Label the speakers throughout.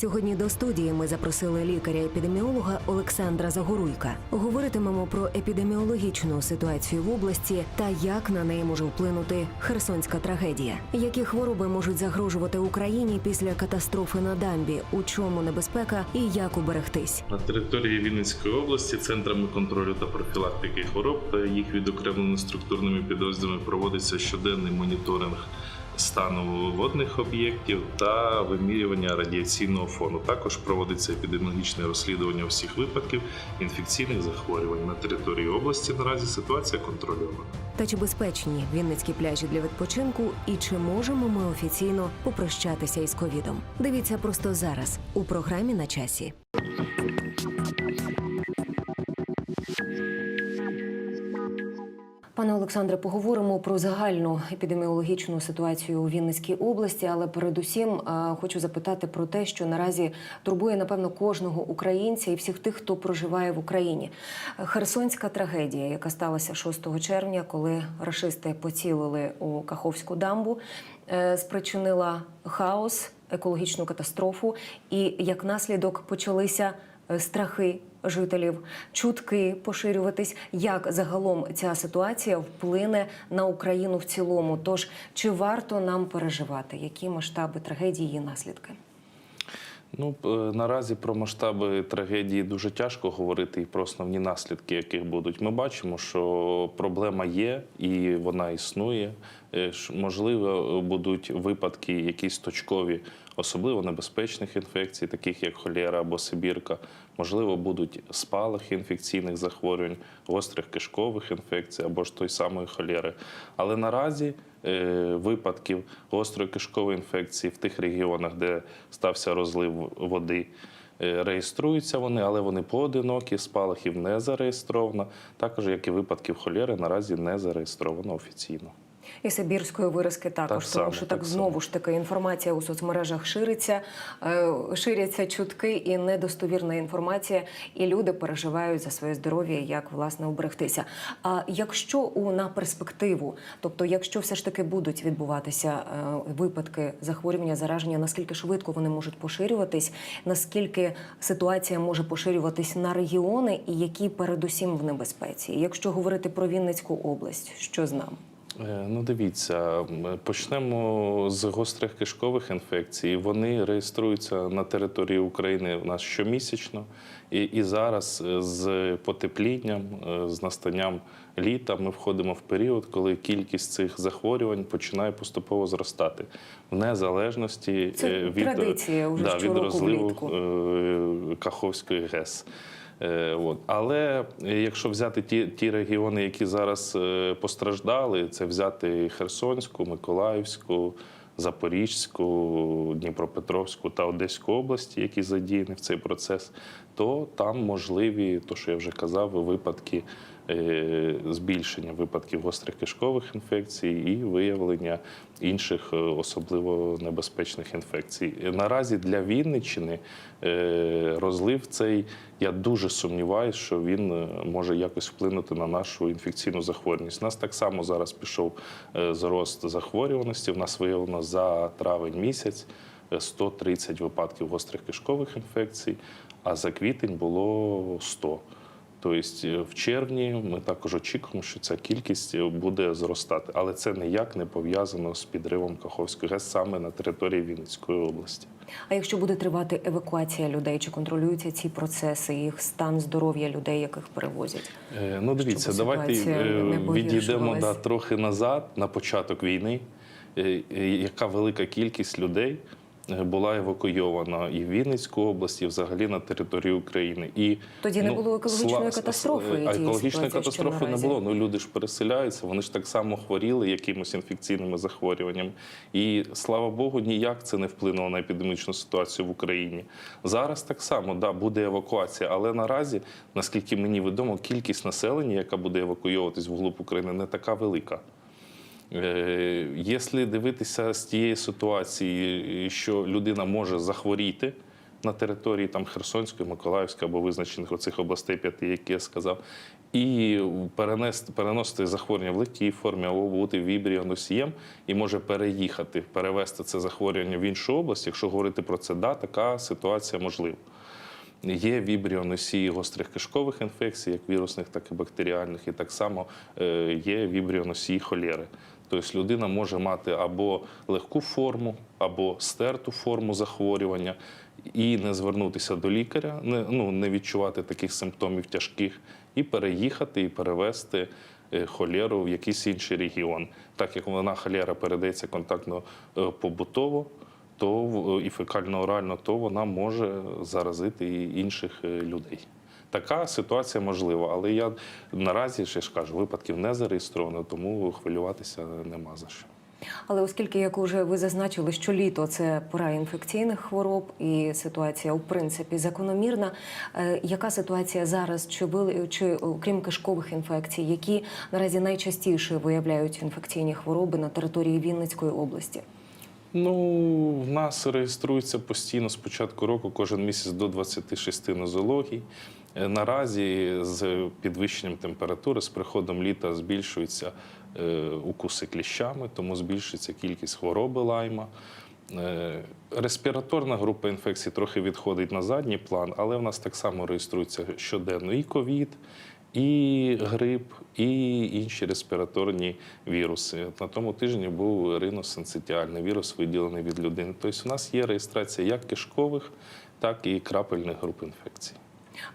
Speaker 1: Сьогодні до студії ми запросили лікаря-епідеміолога Олександра Загоруйка. Говоритимемо про епідеміологічну ситуацію в області та як на неї може вплинути херсонська трагедія. Які хвороби можуть загрожувати Україні після катастрофи на дамбі? У чому небезпека і як уберегтись?
Speaker 2: На території Вінницької області центрами контролю та профілактики хвороб та їх відокремленими структурними підрозділами проводиться щоденний моніторинг стану водних об'єктів та вимірювання радіаційного фону. Також проводиться епідеміологічне розслідування всіх випадків інфекційних захворювань на території області. Наразі ситуація контрольована.
Speaker 1: Та чи безпечні вінницькі пляжі для відпочинку, і чи можемо ми офіційно попрощатися із ковідом? Дивіться просто зараз у програмі на часі. Пане Олександре, поговоримо про загальну епідеміологічну ситуацію у Вінницькій області, але передусім е, хочу запитати про те, що наразі турбує напевно кожного українця і всіх тих, хто проживає в Україні. Херсонська трагедія, яка сталася 6 червня, коли рашисти поцілили у Каховську дамбу, е, спричинила хаос, екологічну катастрофу, і як наслідок почалися е, страхи жителів, чутки поширюватись, як загалом ця ситуація вплине на Україну в цілому. Тож чи варто нам переживати, які масштаби трагедії і наслідки?
Speaker 2: Ну е, наразі про масштаби трагедії дуже тяжко говорити і про основні наслідки, яких будуть. Ми бачимо, що проблема є і вона існує. Е, Можливо, будуть випадки, якісь точкові, особливо небезпечних інфекцій, таких як холера або сибірка. Можливо, будуть спалахи інфекційних захворювань, гострих кишкових інфекцій або ж той самої холери. Але наразі е, випадків гострої кишкової інфекції в тих регіонах, де стався розлив води. е, Реєструються вони, але вони поодинокі, спалахів не зареєстровано. Також, як і випадків холери, наразі не зареєстровано офіційно.
Speaker 1: І Сибірської виразки також,
Speaker 2: Так
Speaker 1: тому
Speaker 2: само,
Speaker 1: що так,
Speaker 2: так
Speaker 1: знову ж таки інформація у соцмережах шириться, е, ширяться чутки і недостовірна інформація, і люди переживають за своє здоров'я, як власне уберегтися. А якщо у на перспективу, тобто, якщо все ж таки будуть відбуватися е, випадки захворювання, зараження, наскільки швидко вони можуть поширюватись, наскільки ситуація може поширюватись на регіони, і які передусім в небезпеці? Якщо говорити про Вінницьку область, що з нами?
Speaker 2: Е, Ну, дивіться, почнемо з гострих кишкових інфекцій. Вони реєструються на території України у нас щомісячно. І, і зараз е, з потеплінням, е, з настанням літа ми входимо в період, коли кількість цих захворювань починає поступово зростати в незалежності
Speaker 1: Це
Speaker 2: від,
Speaker 1: традиція уже
Speaker 2: да, від розливу
Speaker 1: влітку.
Speaker 2: Каховської ГЕС. Е, От. Але якщо взяти ті, ті регіони, які зараз е, постраждали, це взяти Херсонську, Миколаївську, Запорізьку, Дніпропетровську та Одеську області, які задіяні в цей процес, то там можливі, то що я вже казав, випадки збільшення випадків гострих кишкових інфекцій і виявлення інших е, особливо небезпечних інфекцій. Е, Наразі для Вінниччини е, розлив цей, я дуже сумніваюся, що він е, може якось вплинути на нашу інфекційну захворюваність. У нас так само зараз пішов е, зрост захворюваності. В нас виявлено за травень місяць е, 130 випадків гострих кишкових інфекцій, а за квітень було 100. Тобто в червні ми також очікуємо, що ця кількість е, буде зростати, але це ніяк не пов'язано з підривом Каховської ГЕС саме на території Вінницької області.
Speaker 1: А якщо буде тривати евакуація людей, чи контролюються ці процеси, їх стан здоров'я людей, яких перевозять?
Speaker 2: Е, Ну, дивіться, давайте е, відійдемо да, трохи назад, на початок війни. Е, е, Яка велика кількість людей була евакуйована і в Вінницьку область, і взагалі на територію України. І,
Speaker 1: Тоді не було екологічної катастрофи,
Speaker 2: А екологічної катастрофи не було. Ну люди ж переселяються, вони ж так само хворіли якимось інфекційними захворюваннями. І слава Богу, ніяк це не вплинуло на епідемічну ситуацію в Україні. Зараз так само да, буде евакуація, але наразі, наскільки мені відомо, кількість населення, яка буде евакуйовуватись вглуб України, не така велика. Е, Якщо дивитися з тієї ситуації, що людина може захворіти на території там Херсонської, Миколаївської або визначених оцих областей п'яти, які я сказав, і перенести, переносити захворювання в легкій формі або бути вібріоносієм і може переїхати, перевести це захворювання в іншу область. Якщо говорити про це, да, така ситуація можлива. Є вібріоносії гострих кишкових інфекцій, як вірусних, так і бактеріальних, і так само е, є вібріоносії холери. Тобто людина може мати або легку форму, або стерту форму захворювання і не звернутися до лікаря, не, ну, не відчувати таких симптомів тяжких, і переїхати і перевести е, холеру в якийсь інший регіон. Так як вона холера передається контактно е, то в- і фекально-орально, то вона може заразити і інших е, людей. Така ситуація можлива, але я наразі ще ж кажу, випадків не зареєстровано, тому хвилюватися нема за що.
Speaker 1: Але оскільки, як уже ви зазначили, що літо це пора інфекційних хвороб і ситуація у принципі закономірна. е, Яка ситуація зараз? Чи ви чи окрім кишкових інфекцій, які наразі найчастіше виявляють інфекційні хвороби на території Вінницької області?
Speaker 2: Ну, в нас реєструється постійно з початку року кожен місяць до 26 нозологій. Е, Наразі з підвищенням температури, з приходом літа збільшуються е, укуси кліщами, тому збільшується кількість хвороби лайма. Е, Респіраторна група інфекцій трохи відходить на задній план, але в нас так само реєструється щоденно і ковід, і грип, і інші респіраторні віруси. От На тому тижні був риносенцитіальний вірус, виділений від людини. Тобто, у нас є реєстрація як кишкових, так і крапельних груп інфекцій.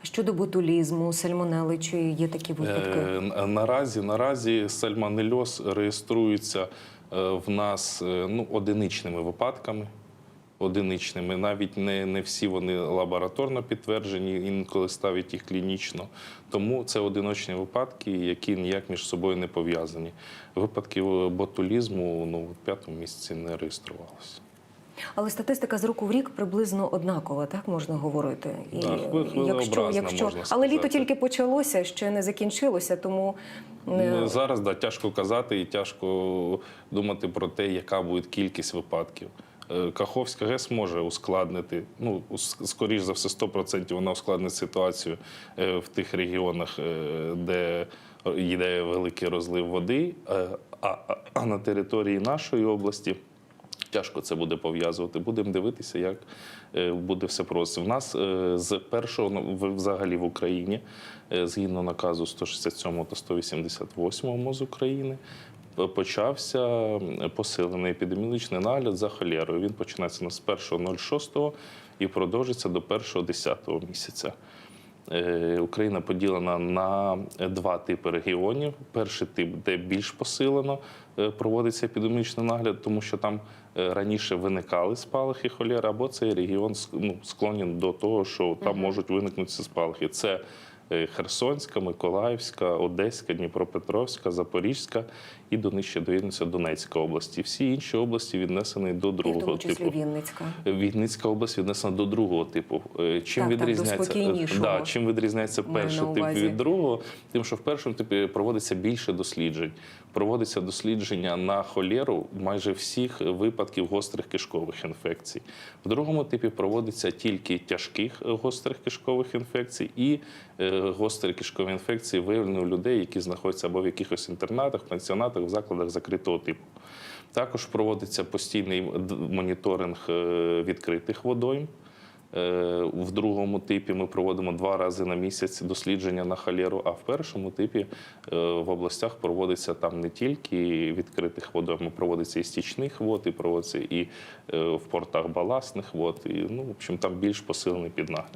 Speaker 1: А щодо ботулізму, сальмонели, чи є такі випадки?
Speaker 2: Е, Наразі, наразі сальмонельоз реєструється е, в нас е, ну, одиничними випадками. Одиничними, навіть не, не всі вони лабораторно підтверджені, інколи ставлять їх клінічно. Тому це одиночні випадки, які ніяк між собою не пов'язані. Випадків ботулізму ну, в п'ятому місяці не реєструвалося.
Speaker 1: Але статистика з року в рік приблизно однакова, так можна говорити. І
Speaker 2: Так, хвиль- хвилеобразна, можна
Speaker 1: але літо тільки почалося, ще не закінчилося, тому е,
Speaker 2: Ну, Зараз да, тяжко казати і тяжко думати про те, яка буде кількість випадків. Е, Каховська ГЕС може ускладнити, ну, скоріш за все, 100% вона ускладнить ситуацію е, в тих регіонах, е, де йде великий розлив води, а, а- на території нашої області. Тяжко це буде пов'язувати. Будемо дивитися, як буде все просто. В нас з першого ну, взагалі в Україні, згідно наказу 167 та 188 МОЗ України, почався посилений епідеміологічний нагляд за холерою. Він починається з 1.06 і продовжиться до 1.10 місяця. Е, Україна поділена на два типи регіонів. Перший тип, де більш посилено е, проводиться епідемічний нагляд, тому що там е, раніше виникали спалахи холери, або цей регіон ну, склонен до того, що там можуть виникнути спалахи. Це Херсонська, Миколаївська, Одеська, Дніпропетровська, Запорізька і до нижче доєднується Донецька області. Всі інші області віднесені до
Speaker 1: і в
Speaker 2: другого
Speaker 1: тому числі
Speaker 2: типу.
Speaker 1: Вінницька.
Speaker 2: Вінницька область віднесена до другого типу. Е, Чим
Speaker 1: Так,
Speaker 2: відрізняється
Speaker 1: так,
Speaker 2: да, чим відрізняється перший тип від другого? Тим, що в першому типі проводиться більше досліджень. Проводиться дослідження на холеру майже всіх випадків гострих кишкових інфекцій. В другому типі проводиться тільки тяжких гострих кишкових інфекцій і е, гострі кишкові інфекції виявлені у людей, які знаходяться або в якихось інтернатах, пансіонатах, в закладах закритого типу. Також проводиться постійний моніторинг е, відкритих водойм. Е, В другому типі ми проводимо два рази на місяць дослідження на холеру, а в першому типі е, в областях проводиться там не тільки відкритих водойм, проводиться і стічних вод, і проводиться і е, в портах баласних вод. І, ну, в общем, там більш посилений піднагляд.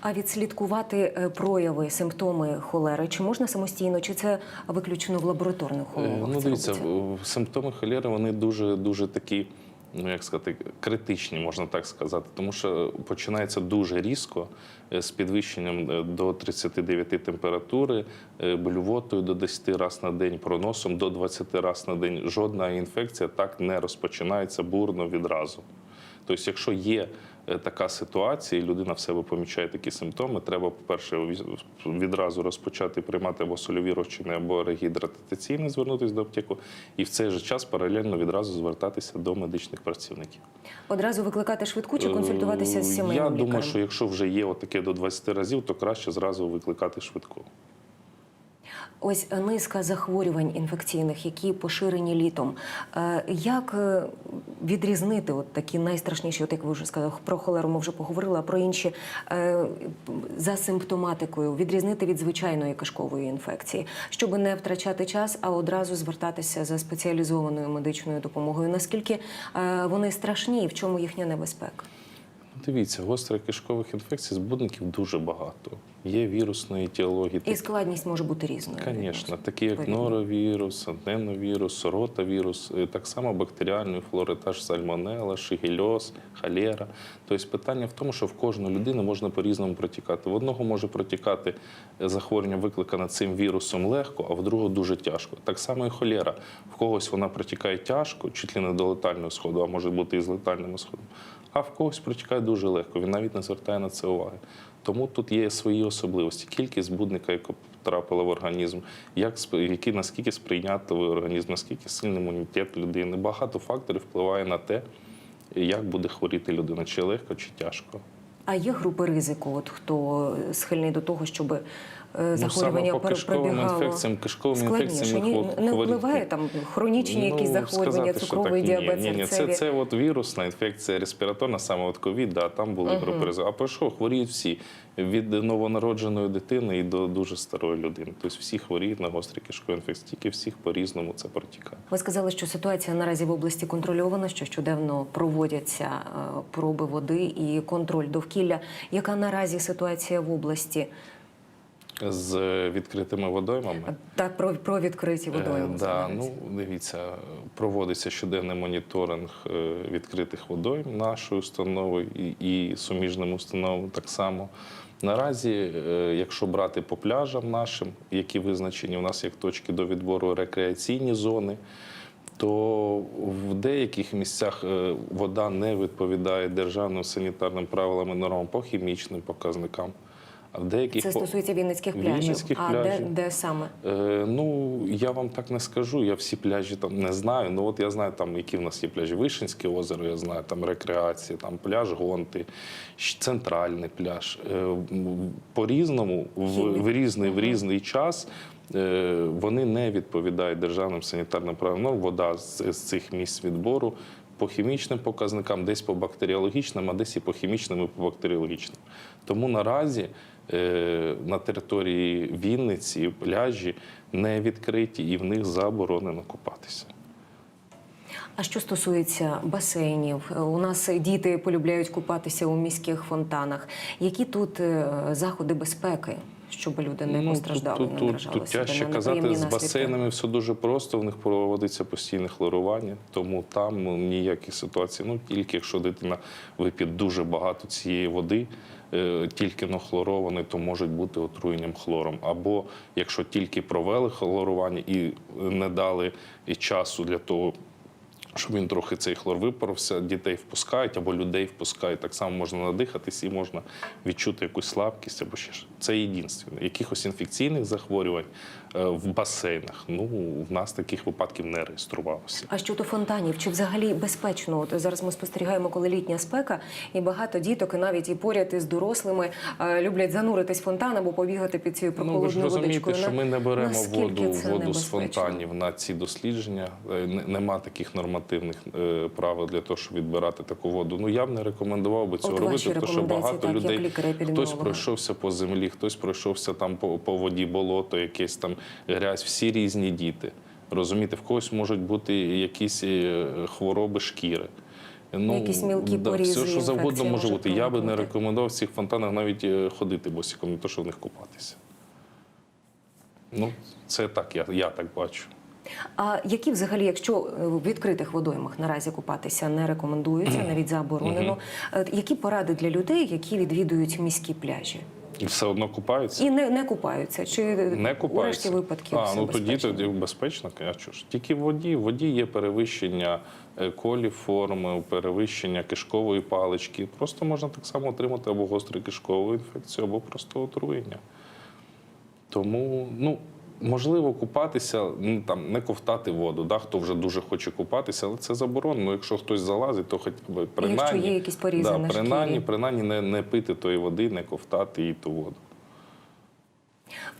Speaker 1: А відслідкувати прояви, симптоми холери, чи можна самостійно, чи це виключено в лабораторних
Speaker 2: Е,
Speaker 1: умовах?
Speaker 2: Ну, дивіться,
Speaker 1: робиться?
Speaker 2: симптоми холери вони дуже дуже такі, ну як сказати, критичні, можна так сказати, тому що починається дуже різко е, з підвищенням е, до 39 температури, е, блювотою до 10 разів на день, проносом до 20 разів на день. Жодна інфекція так не розпочинається бурно відразу. Тобто, якщо є така ситуація, і людина в себе помічає такі симптоми, треба, по-перше, відразу розпочати приймати або сольові розчини, або регідратаційне, звернутися до аптеку, і в цей же час паралельно відразу звертатися до медичних працівників.
Speaker 1: Одразу викликати швидку чи консультуватися з
Speaker 2: Е,
Speaker 1: сімейним
Speaker 2: Я
Speaker 1: лікарем?
Speaker 2: думаю, що якщо вже є отаке до 20 разів, то краще зразу викликати швидку.
Speaker 1: Ось низка захворювань інфекційних, які поширені літом. Е, Як е, відрізнити от такі найстрашніші, от як ви вже сказали, про холеру ми вже поговорили, а про інші е, за симптоматикою, відрізнити від звичайної кишкової інфекції, щоб не втрачати час, а одразу звертатися за спеціалізованою медичною допомогою. Наскільки вони страшні і в чому їхня небезпека?
Speaker 2: Дивіться, гострих кишкових інфекцій збудників дуже багато. Є вірусної етіології.
Speaker 1: І складність може бути різною.
Speaker 2: Звісно, такі як норовірус, аденовірус, ротавірус, е, так само бактеріальної флори, та ж сальмонела, шигельоз, холера. Тобто питання в тому, що в кожну людину можна по-різному протікати. В одного може протікати е, захворювання, викликане цим вірусом легко, а в другого дуже тяжко. Так само і холера. В когось вона протікає тяжко, чуть ли не до летального сходу, а може бути і з летальним сходом. А в когось протікає дуже легко. Він навіть не звертає на це уваги. Тому тут є свої особливості. Кількість збудника, яка потрапила в організм, як які наскільки сприйнятливий організм, наскільки сильний імунітет людини. Багато факторів впливає на те, як буде хворіти людина, чи легко, чи тяжко.
Speaker 1: А є групи ризику, от хто схильний до того, щоб е,
Speaker 2: Ну,
Speaker 1: захворювання
Speaker 2: саме по кишковим інфекціям, кишковими
Speaker 1: складніше?
Speaker 2: інфекціями
Speaker 1: не впливає там хронічні якісь
Speaker 2: Ну,
Speaker 1: захворювання,
Speaker 2: сказати,
Speaker 1: цукровий
Speaker 2: так, ні,
Speaker 1: діабет,
Speaker 2: Ні, ні, це, це от вірусна інфекція респіраторна, саме от ковід, да, там були
Speaker 1: Мгм.
Speaker 2: групи ризику. А по що хворіють всі? Від новонародженої дитини і до дуже старої людини. Тобто всі хворіють на гострі кишкові інфекції, тільки всіх по-різному це протікає.
Speaker 1: Ви сказали, що ситуація наразі в області контрольована, що щоденно проводяться е, проби води і контроль довкілля. Яка наразі ситуація в області?
Speaker 2: З е, відкритими водоймами.
Speaker 1: Так, про, про відкриті водойми.
Speaker 2: Е, да, ну, дивіться, проводиться щоденний моніторинг е, відкритих водойм нашою установою і, і суміжними установами так само. Наразі, е, якщо брати по пляжам нашим, які визначені у нас як точки до відбору рекреаційні зони, то в деяких місцях е, вода не відповідає державним санітарним правилам і нормам по хімічним показникам. А в деяких
Speaker 1: Це стосується вінницьких пляжів.
Speaker 2: Вінницьких
Speaker 1: а де,
Speaker 2: пляжів.
Speaker 1: де саме?
Speaker 2: Е, ну, я вам так не скажу. Я всі пляжі там не знаю. Ну от я знаю, там які в нас є пляжі. Вишинське озеро, я знаю, там рекреація, там пляж Гонти, центральний пляж. Е, по-різному, в, в різний в різний час. е, Вони не відповідають державним санітарним правилам. Ну, вода з, з цих місць відбору по хімічним показникам, десь по бактеріологічним, а десь і по хімічним, і по бактеріологічним. Тому наразі на території Вінниці пляжі не відкриті і в них заборонено купатися.
Speaker 1: А що стосується басейнів, е, у нас діти полюбляють купатися у міських фонтанах. Які тут е, заходи безпеки, щоб люди не
Speaker 2: Ну,
Speaker 1: постраждали,
Speaker 2: тут,
Speaker 1: не
Speaker 2: тут, тут тяжче казати, з басейнами все дуже просто. В них проводиться постійне хлорування, тому там ну, ніякі ситуації. Ну тільки якщо дитина вип'є дуже багато цієї води, е, тільки но хлорований, то можуть бути отруєнням хлором. Або якщо тільки провели хлорування і не дали часу для того. Щоб він трохи цей хлор випарився, дітей впускають або людей впускають. Так само можна надихатись і можна відчути якусь слабкість або ще ж. Це єдинственне. Якихось інфекційних захворювань в басейнах. Ну в нас таких випадків не реєструвалося.
Speaker 1: А щодо фонтанів, чи взагалі безпечно? От зараз ми спостерігаємо, коли літня спека, і багато діток, і навіть і поряд із дорослими е, люблять зануритись в фонтан або побігати під цією
Speaker 2: Ну, ви ж розумієте,
Speaker 1: водичкою.
Speaker 2: що ми не беремо
Speaker 1: Наскільки
Speaker 2: воду, воду з фонтанів на ці дослідження. Е, Нема таких нормативних е, правил для того, щоб відбирати таку воду. Ну я б не рекомендував би цього
Speaker 1: От
Speaker 2: робити, тому що багато
Speaker 1: так,
Speaker 2: людей хтось пройшовся по землі, хтось пройшовся там по, по воді, болото, якесь там грязь. Всі різні діти. Розумієте, в когось можуть бути якісь е, хвороби шкіри. Ну,
Speaker 1: Якісь мілкі порізи,
Speaker 2: все, що завгодно може бути. Я би не рекомендував в цих фонтанах навіть е, ходити босиком, не то, що в них купатися. Ну, це так, я, я так бачу.
Speaker 1: А які взагалі, якщо е, в відкритих водоймах наразі купатися не рекомендується, навіть заборонено, які поради для людей, які відвідують міські пляжі?
Speaker 2: І все одно купаються.
Speaker 1: І не, не купаються. Чи
Speaker 2: Не купаються.
Speaker 1: решті випадків
Speaker 2: А,
Speaker 1: все
Speaker 2: ну тоді
Speaker 1: безпечно?
Speaker 2: тоді безпечно. Що ж? Тільки в воді. В воді є перевищення колі коліформи, перевищення кишкової палички. Просто можна так само отримати або гостру кишкову інфекцію, або просто отруєння. Тому, ну. Можливо, купатися, ну там не ковтати воду, да, хто вже дуже хоче купатися, але це заборонено. Якщо хтось залазить, то хоча б принаймні,
Speaker 1: є якісь порізи
Speaker 2: да,
Speaker 1: на
Speaker 2: принаймні,
Speaker 1: шкірі.
Speaker 2: принаймні не, не пити тої води, не ковтати її ту воду.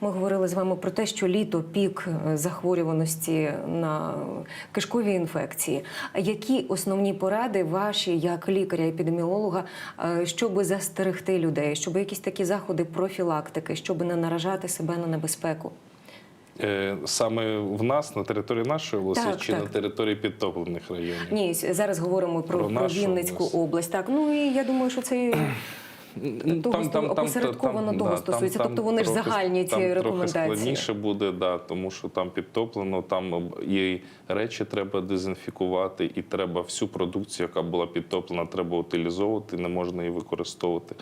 Speaker 1: Ми говорили з вами про те, що літо пік е, захворюваності на кишкові інфекції. Які основні поради ваші як лікаря-епідеміолога, е, щоб застерегти людей, щоб якісь такі заходи профілактики, щоб не наражати себе на небезпеку?
Speaker 2: Е, Саме в нас на території нашої області
Speaker 1: Так,
Speaker 2: чи
Speaker 1: так.
Speaker 2: на території підтоплених районів?
Speaker 1: Ні, зараз говоримо про,
Speaker 2: Про
Speaker 1: про, Вінницьку
Speaker 2: область.
Speaker 1: область. Так, ну і я думаю, що це Того сто- опосередковано того стосується. Тобто вони ж загальні ці
Speaker 2: там
Speaker 1: рекомендації.
Speaker 2: Трохи складніше буде, да, тому що там підтоплено, там і речі треба дезінфікувати, і треба всю продукцію, яка була підтоплена, треба утилізовувати, не можна її використовувати.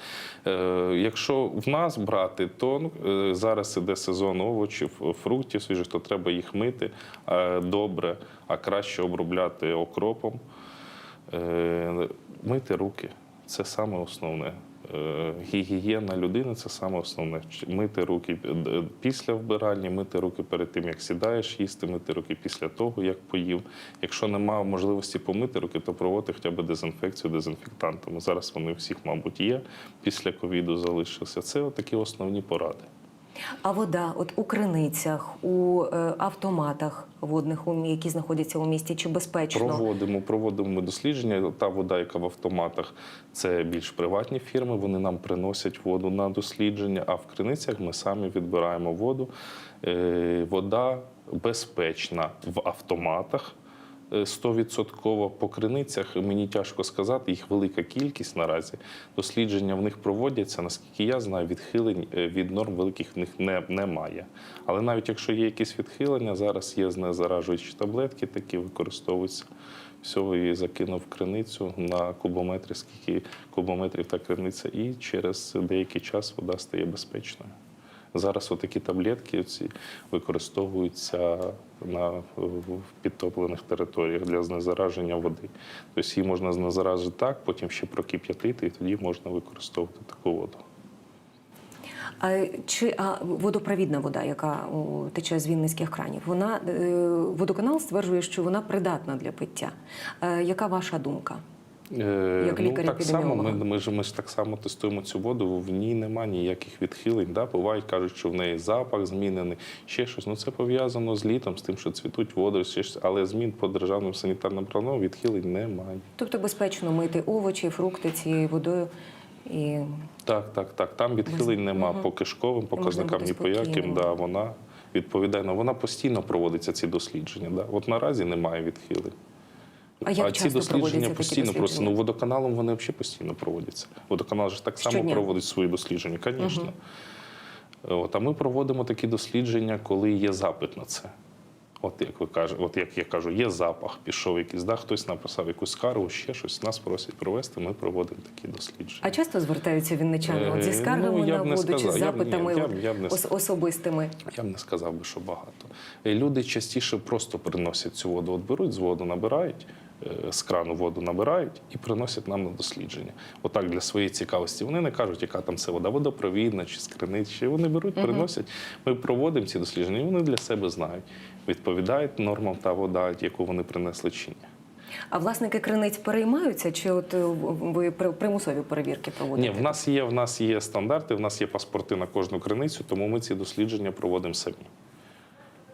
Speaker 2: Е, якщо в нас брати, то ну, е, зараз іде сезон овочів, фруктів свіжих, то треба їх мити е, добре, а краще обробляти окропом. Е, мити руки це саме основне. Е, Гігієна людини це саме основне. Мити руки після вбиральні, мити руки перед тим, як сідаєш їсти, мити руки після того, як поїв. Якщо немає можливості помити руки, то проводити хоча б дезінфекцію дезінфектантами. Зараз вони всіх, мабуть, є. Після ковіду залишилися. Це такі основні поради.
Speaker 1: А вода, от у криницях, у е, автоматах водних, які знаходяться у місті, чи безпечно?
Speaker 2: Проводимо, проводимо дослідження. Та вода, яка в автоматах, це більш приватні фірми. Вони нам приносять воду на дослідження. А в криницях ми самі відбираємо воду. Е, Вода безпечна в автоматах. Е, 100% по криницях мені тяжко сказати, їх велика кількість наразі. Дослідження в них проводяться. Наскільки я знаю, відхилень е, від норм великих в них не, немає. Але навіть якщо є якісь відхилення, зараз є знезаражуючі таблетки, такі використовуються. Всього її закинув криницю на кубометрі, скільки кубометрів та криниця, і через деякий час вода стає безпечною. Зараз отакі таблетки ці використовуються на підтоплених територіях для знезараження води. Тобто її можна знезаражити так, потім ще прокип'ятити, і тоді можна використовувати таку воду.
Speaker 1: А чи а водопровідна вода, яка тече з вінницьких кранів, вона е, водоканал стверджує, що вона придатна для пиття. Е, яка ваша думка?
Speaker 2: Е,
Speaker 1: Як
Speaker 2: ну, так само ми, ми, ж, ми ж так само тестуємо цю воду, в ній немає ніяких відхилень. Да? Бувають, кажуть, що в неї запах змінений, ще щось. Ну це пов'язано з літом, з тим, що цвітуть води, ще щось. але змін по державним санітарним правилам відхилень немає.
Speaker 1: Тобто безпечно мити овочі, фрукти цією водою і
Speaker 2: Так, так, так. Там відхилень нема по кишковим показникам, ні по яким. Да, вона відповідає. Ну, Вона постійно проводиться ці дослідження. Да? От наразі немає відхилень.
Speaker 1: А як
Speaker 2: ці
Speaker 1: часто
Speaker 2: дослідження
Speaker 1: проводяться такі
Speaker 2: постійно просто ну водоканалом вони взагалі постійно проводяться. Водоканал ж так само
Speaker 1: Щодня?
Speaker 2: проводить свої дослідження, звісно. От, а ми проводимо такі дослідження, коли є запит на це. От як ви кажете, от як я кажу, є запах, пішов якийсь, да, хтось написав якусь скаргу, ще щось, нас просять провести, ми проводимо такі дослідження.
Speaker 1: А часто звертаються вінничани от зі
Speaker 2: Е,
Speaker 1: скаргами
Speaker 2: ну, я
Speaker 1: на воду чи з.
Speaker 2: Я б-
Speaker 1: запитами
Speaker 2: я б- я б не
Speaker 1: ос- особистими?
Speaker 2: Я б не сказав би, що багато. Е, Люди частіше просто приносять цю воду. От беруть з воду, набирають, з крану воду набирають і приносять нам на дослідження. Отак для своєї цікавості. Вони не кажуть, яка там це вода, водопровідна чи з криниці. Вони беруть, приносять. Ми проводимо ці дослідження, і вони для себе знають, відповідають нормам та вода, яку вони принесли чи ні.
Speaker 1: А власники криниць переймаються, чи от е, ви при- примусові перевірки проводите?
Speaker 2: Ні, в нас є в нас є стандарти, в нас є паспорти на кожну криницю, тому ми ці дослідження проводимо самі.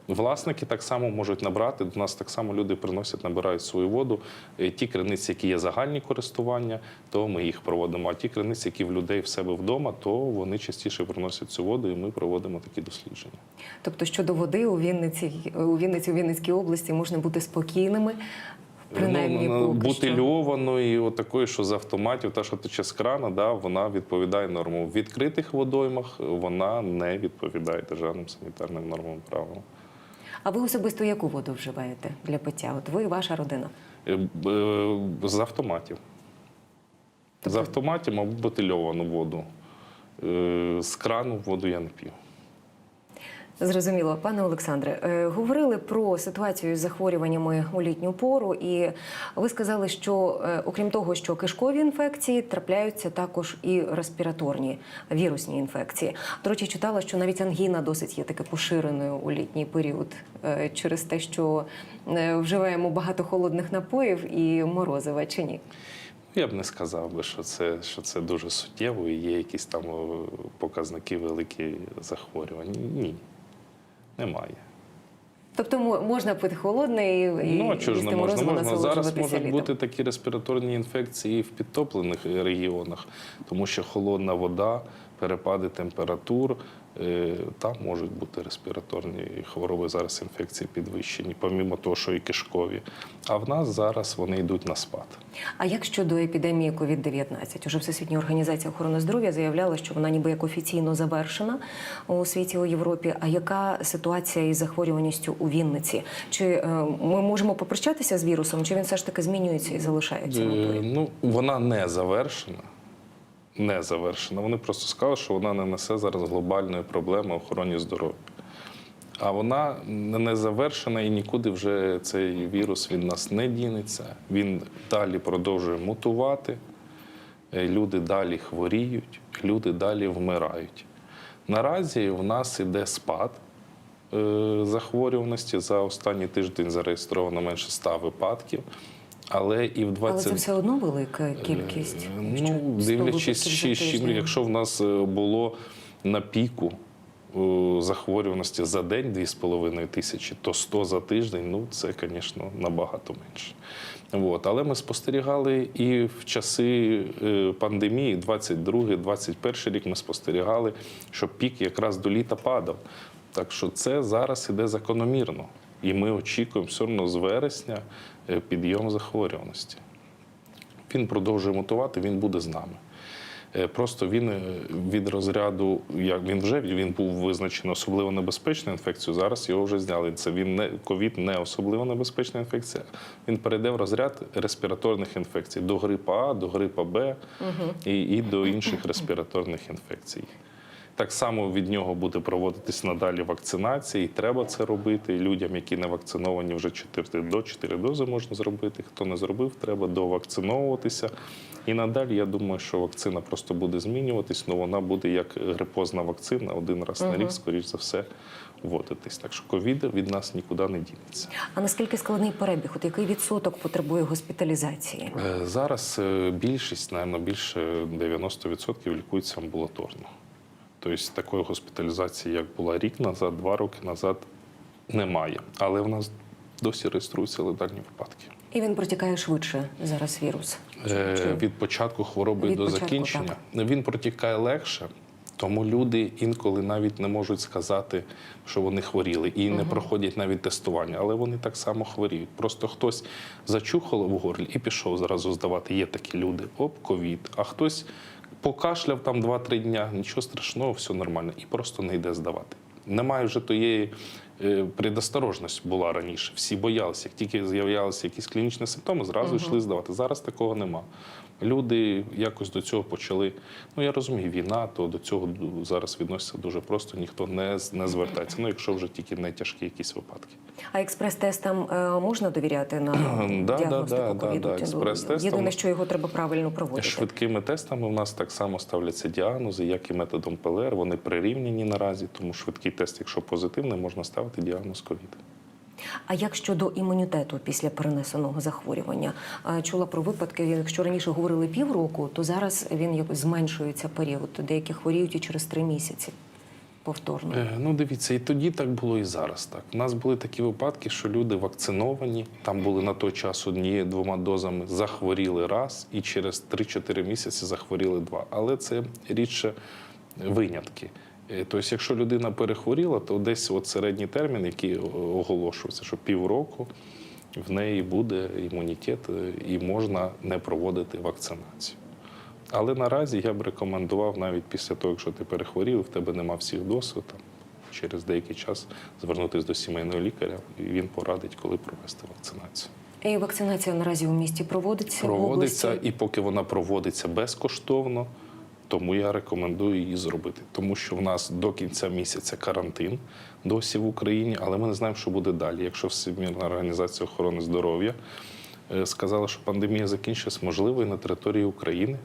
Speaker 2: Власники так само можуть набрати. До нас так само люди приносять, набирають свою воду. Е, Ті криниці, які є загальні користування, то ми їх проводимо. А ті криниці, які в людей в себе вдома, то вони частіше приносять цю воду, і ми проводимо такі дослідження.
Speaker 1: Тобто щодо води у Вінниці, у Вінниці, у Вінницькій області можна бути спокійними, принаймні
Speaker 2: ну,
Speaker 1: що.
Speaker 2: бутильованою, такою, що з автоматів, та що тече з крана, да, вона відповідає нормам. В відкритих водоймах вона не відповідає державним санітарним нормам правилам.
Speaker 1: А ви особисто яку воду вживаєте для пиття? От ви і ваша родина.
Speaker 2: Е, е, З автоматів. З
Speaker 1: Тобто-
Speaker 2: автоматів або бутильовану воду. е, з крану воду я не п'ю.
Speaker 1: Зрозуміло, пане Олександре, е, говорили про ситуацію з захворюваннями у літню пору, і ви сказали, що е, окрім того, що кишкові інфекції трапляються також і респіраторні вірусні інфекції. До речі, читала, що навіть ангіна досить є таке поширеною у літній період е, через те, що вживаємо багато холодних напоїв і морозива, чи ні?
Speaker 2: Я б не сказав би, що це, що це дуже суттєво і є якісь там показники великі захворювань. Ні, немає.
Speaker 1: Тобто можна пити холодне і,
Speaker 2: ну, а чого ж не можна? можна. Зараз можуть
Speaker 1: літом.
Speaker 2: бути такі респіраторні інфекції в підтоплених регіонах, тому що холодна вода, перепади температур, там можуть бути респіраторні хвороби, зараз інфекції підвищені, помімо того, що і кишкові. А в нас зараз вони йдуть на спад.
Speaker 1: А як щодо епідемії COVID-19? Уже Всесвітня організація охорони здоров'я заявляла, що вона ніби як офіційно завершена у світі у Європі. А яка ситуація із захворюваністю у Вінниці? Чи е, ми можемо попрощатися з вірусом, чи він все ж таки змінюється і залишається
Speaker 2: Е. Ну, вона не завершена. Не завершена. Вони просто сказали, що вона не несе зараз глобальної проблеми охороні здоров'я. А вона не завершена і нікуди вже цей вірус від нас не дінеться. Він далі продовжує мутувати, е, люди далі хворіють, люди далі вмирають. Наразі в нас іде спад е, захворюваності. За останній тиждень зареєстровано менше 100 випадків. Але і в 20...
Speaker 1: Але це все одно велика кількість.
Speaker 2: Е, Ну, дивлячись, ще, ще, якщо в нас е, було на піку е, захворюваності за день 2,5 тисячі, то 100 за тиждень, ну це, звісно, набагато менше. От. Але ми спостерігали і в часи пандемії, 22-21 рік, ми спостерігали, що пік якраз до літа падав. Так що це зараз іде закономірно. І ми очікуємо все одно з вересня підйом захворюваності. Він продовжує мутувати, він буде з нами. Е, Просто він е, від розряду, як він вже він був визначений особливо небезпечною інфекцією. Зараз його вже зняли. Це він не ковід не особливо небезпечна інфекція. Він перейде в розряд респіраторних інфекцій до грипа А, до грипа Б і, і до інших респіраторних інфекцій. Так само від нього буде проводитись надалі вакцинація, і треба це робити. Людям, які не вакциновані, вже 4, до 4 дози можна зробити. Хто не зробив, треба довакциновуватися. І надалі я думаю, що вакцина просто буде змінюватись, але вона буде як грипозна вакцина один раз на рік, скоріш за все, вводитись. Так що ковід від нас нікуди не дінеться.
Speaker 1: А наскільки складний перебіг? От який відсоток потребує госпіталізації?
Speaker 2: Е, Зараз е, більшість, напевно, більше 90% лікується амбулаторно. Тобто такої госпіталізації, як була рік назад, два роки назад, немає. Але в нас досі реєструються летальні випадки.
Speaker 1: І він протікає швидше зараз вірус.
Speaker 2: Е, Від початку хвороби
Speaker 1: Від
Speaker 2: до
Speaker 1: початку,
Speaker 2: закінчення він протікає легше, тому люди інколи навіть не можуть сказати, що вони хворіли, і не проходять навіть тестування, але вони так само хворіють. Просто хтось зачухало в горлі і пішов зразу здавати. Є такі люди, оп, ковід. А хтось покашляв там 2-3 дня, нічого страшного, все нормально, і просто не йде здавати. Немає вже тієї предосторожності була раніше. Всі боялися. Як тільки з'являлися якісь клінічні симптоми, зразу йшли здавати. Зараз такого нема. Люди якось до цього почали. Ну я розумію, війна, то до цього зараз відноситься дуже просто. Ніхто не, не звертається. Ну, якщо вже тільки не тяжкі якісь випадки.
Speaker 1: А експрес-тестам е, можна довіряти на
Speaker 2: Да,
Speaker 1: діагностику
Speaker 2: експрес-тестам.
Speaker 1: Єдине, що його треба правильно проводити.
Speaker 2: Швидкими тестами у нас так само ставляться діагнози, як і методом ПЛР. Вони прирівняні наразі, тому швидкий тест, якщо позитивний, можна ставити діагноз ковід.
Speaker 1: А як щодо імунітету після перенесеного захворювання? Чула про випадки, якщо раніше говорили півроку, то зараз він якось зменшується період. Деякі хворіють і через три місяці повторно.
Speaker 2: Е, Ну, дивіться, і тоді так було, і зараз так. У нас були такі випадки, що люди вакциновані, там були на той час однією двома дозами, захворіли раз і через 3-4 місяці захворіли два. Але це рідше винятки. Е, Тобто, якщо людина перехворіла, то десь от середній термін, який оголошується, що півроку в неї буде імунітет е, і можна не проводити вакцинацію. Але наразі я б рекомендував навіть після того, якщо ти перехворів, в тебе нема всіх доз, там, через деякий час звернутися до сімейного лікаря, і він порадить, коли провести вакцинацію.
Speaker 1: І вакцинація наразі у місті проводиться. в області.
Speaker 2: і поки вона проводиться безкоштовно, Тому я рекомендую її зробити, тому що в нас до кінця місяця карантин досі в Україні, але ми не знаємо, що буде далі. Якщо Всемірна організація охорони здоров'я е, сказала, що пандемія закінчилась, можливо, і на території України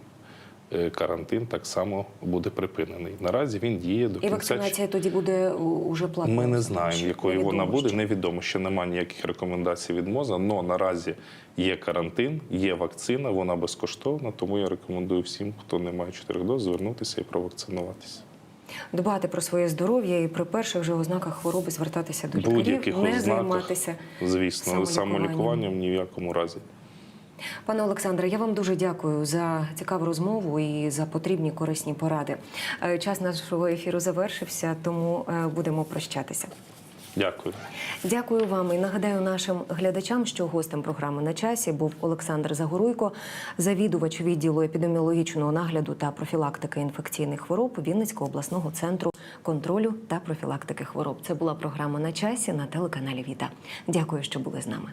Speaker 2: карантин так само буде припинений. Наразі він діє до
Speaker 1: І
Speaker 2: кінця.
Speaker 1: вакцинація тоді буде уже платною.
Speaker 2: Ми не знаємо, якою вона буде.
Speaker 1: ще.
Speaker 2: Невідомо, що немає ніяких рекомендацій від МОЗа. але наразі є карантин, є вакцина, вона безкоштовна. Тому я рекомендую всім, хто не має чотирьох доз, звернутися і провакцинуватися.
Speaker 1: Дбати про своє здоров'я і при перших же ознаках хвороби звертатися до лікарів, не
Speaker 2: ознаках,
Speaker 1: займатися
Speaker 2: Звісно,
Speaker 1: самолікуванням.
Speaker 2: самолікуванням ні в якому разі.
Speaker 1: Пане Олександре, я вам дуже дякую за цікаву розмову і за потрібні корисні поради. Е, Час нашого ефіру завершився, тому е, будемо прощатися.
Speaker 2: Дякую.
Speaker 1: Дякую вам і нагадаю нашим глядачам, що гостем програми на часі був Олександр Загоруйко, завідувач відділу епідеміологічного нагляду та профілактики інфекційних хвороб Вінницького обласного центру контролю та профілактики хвороб. Це була програма на часі на телеканалі Віта. Дякую, що були з нами.